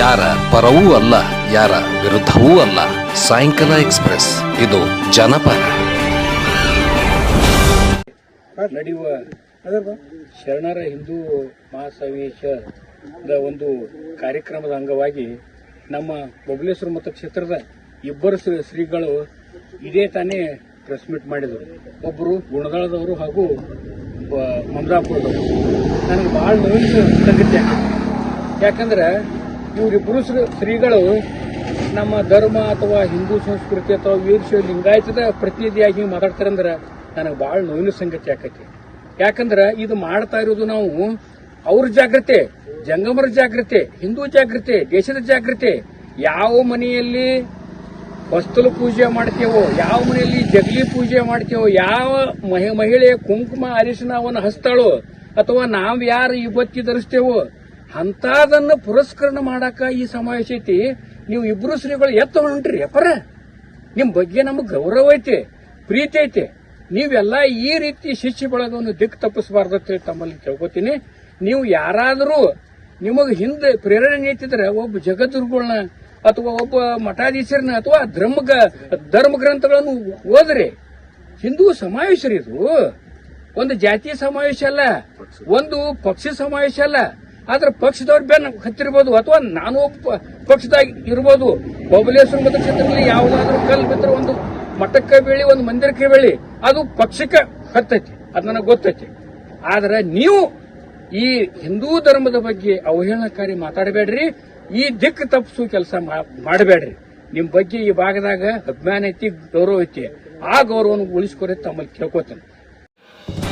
ಯಾರ ಪರವೂ ಅಲ್ಲ, ಯಾರ ವಿರುದ್ಧವೂ ಅಲ್ಲ. ಸಾಯಂಕಾಲ ಎಕ್ಸ್ಪ್ರೆಸ್, ಇದು ಜನಪರ. ನಡೆಯುವ ಶರಣರ ಹಿಂದೂ ಮಹಾಸವೇಶದ ಒಂದು ಕಾರ್ಯಕ್ರಮದ ಅಂಗವಾಗಿ ನಮ್ಮ ಬಬಲೇಶ್ವರ ಮತಕ್ಷೇತ್ರದ ಇಬ್ಬರು ಶ್ರೀಗಳು ಇದೇ ತಾನೇ ಪ್ರೆಸ್ ಮೀಟ್ ಮಾಡಿದರು. ಒಬ್ಬರು ಗುಣದಳದವರು ಹಾಗೂ ಮಮದಾಪುರದವರು. ನನಗೆ ಭಾಳ ನೋವಿನ ಸಂಗತಿ ಯಾಕಂದ್ರೆ ಇವರಿಬ್ಬರು ಪುರುಷರು ಶ್ರೀಗಳು ನಮ್ಮ ಧರ್ಮ ಅಥವಾ ಹಿಂದೂ ಸಂಸ್ಕೃತಿ ಅಥವಾ ವೀರಶೈವ ಲಿಂಗಾಯತದ ಪ್ರತಿನಿಧಿಯಾಗಿ ಮಾತಾಡ್ತಾರೆ ಅಂದ್ರೆ ನನಗೆ ಭಾಳ ನೋವಿನ ಸಂಗತಿ ಆಕೈತಿ. ಯಾಕಂದ್ರೆ ಇದು ಮಾಡ್ತಾ ಇರೋದು ನಾವು ಅವ್ರ ಜಾಗೃತಿ ಜಂಗಮರ ಜಾಗೃತಿ ಹಿಂದೂ ಜಾಗೃತಿ ದೇಶದ ಜಾಗೃತಿ ಯಾವ ಮನೆಯಲ್ಲಿ ಹೊಸ್ತಲು ಪೂಜೆ ಮಾಡ್ತೇವೋ, ಯಾವ ಮನೆಯಲ್ಲಿ ಜಗಲಿ ಪೂಜೆ ಮಾಡ್ತೇವೋ, ಯಾವ ಮಹಿ- ಮಹಿಳೆ ಕುಂಕುಮ ಅರಿಶಿನವನ್ನು ಹಸ್ತಾಳೋ ಅಥವಾ ನಾವು ಯಾರು ಇವತ್ತಿ ಧರಿಸ್ತೇವೋ ಅಂತದನ್ನ ಪುರಸ್ಕರಣ ಮಾಡಾಕ ಈ ಸಮಾವೇಶ ಐತಿ. ನೀವು ಇಬ್ರು ಶ್ರೀಗಳು ಎತ್ತ ಹೊಂಟ್ರಿ, ಅಪರ. ನಿಮ್ ಬಗ್ಗೆ ನಮಗ್ ಗೌರವ ಐತಿ, ಪ್ರೀತಿ ಐತಿ. ನೀವೆಲ್ಲ ಈ ರೀತಿ ಶಿಷ್ಯ ಬಳಗವನ್ನು ದಿಕ್ಕು ತಪ್ಪಿಸಬಾರ್ದು ಅಂತ ಹೇಳಿ ತಮ್ಮಲ್ಲಿ ತಿಳ್ಕೊತೀನಿ. ನೀವು ಯಾರಾದರೂ ನಿಮಗೆ ಹಿಂದೆ ಪ್ರೇರಣೆ ನೀತಿದ್ರೆ ಒಬ್ಬ ಜಗದ್ಗುರುಗಳನ್ನ ಅಥವಾ ಒಬ್ಬ ಮಠಾಧೀಶರನ್ನ ಅಥವಾ ಧರ್ಮ ಧರ್ಮ ಗ್ರಂಥಗಳನ್ನು ಓದ್ರಿ. ಹಿಂದೂ ಸಮಾವೇಶ ಇದು. ಒಂದು ಜಾತಿ ಸಮಾವೇಶ ಅಲ್ಲ, ಒಂದು ಪಕ್ಷ ಸಮಾವೇಶ ಅಲ್ಲ. ಆದ್ರೆ ಪಕ್ಷದವ್ರ ಬೆನ್ನ ಹತ್ತಿರ್ಬೋದು ಅಥವಾ ನಾನು ಒಬ್ಬ ಪಕ್ಷದಾಗ ಇರ್ಬೋದು, ಬಬಲೇಶ್ವರ ಮತಕ್ಷೇತ್ರದಲ್ಲಿ ಯಾವುದಾದ್ರೂ ಕಲ್ ಬಿದ್ದರೆ ಒಂದು ಮಠಕ್ಕೆ ಬೆಳಿ, ಒಂದು ಮಂದಿರಕ್ಕೆ ಬೆಳಿ, ಅದು ಪಕ್ಷಕ್ಕೆ ಹತ್ತೈತಿ, ಅದು ನನಗೆ ಗೊತ್ತೈತಿ. ಆದ್ರೆ ನೀವು ಈ ಹಿಂದೂ ಧರ್ಮದ ಬಗ್ಗೆ ಅವಹೇಳನಕಾರಿ ಮಾತಾಡಬೇಡ್ರಿ, ಈ ದಿಕ್ಕು ತಪ್ಪಿಸು ಕೆಲಸ ಮಾಡಬೇಡ್ರಿ. ನಿಮ್ಮ ಬಗ್ಗೆ ಈ ಭಾಗದಾಗ ಅಭಿಮಾನ ಐತಿ, ಗೌರವ ಐತಿ. ಆ ಗೌರವವನ್ನು ಉಳಿಸ್ಕೊರಿ ತಮ್ಮಲ್ಲಿ ಕೇಳ್ಕೊತೇನೆ.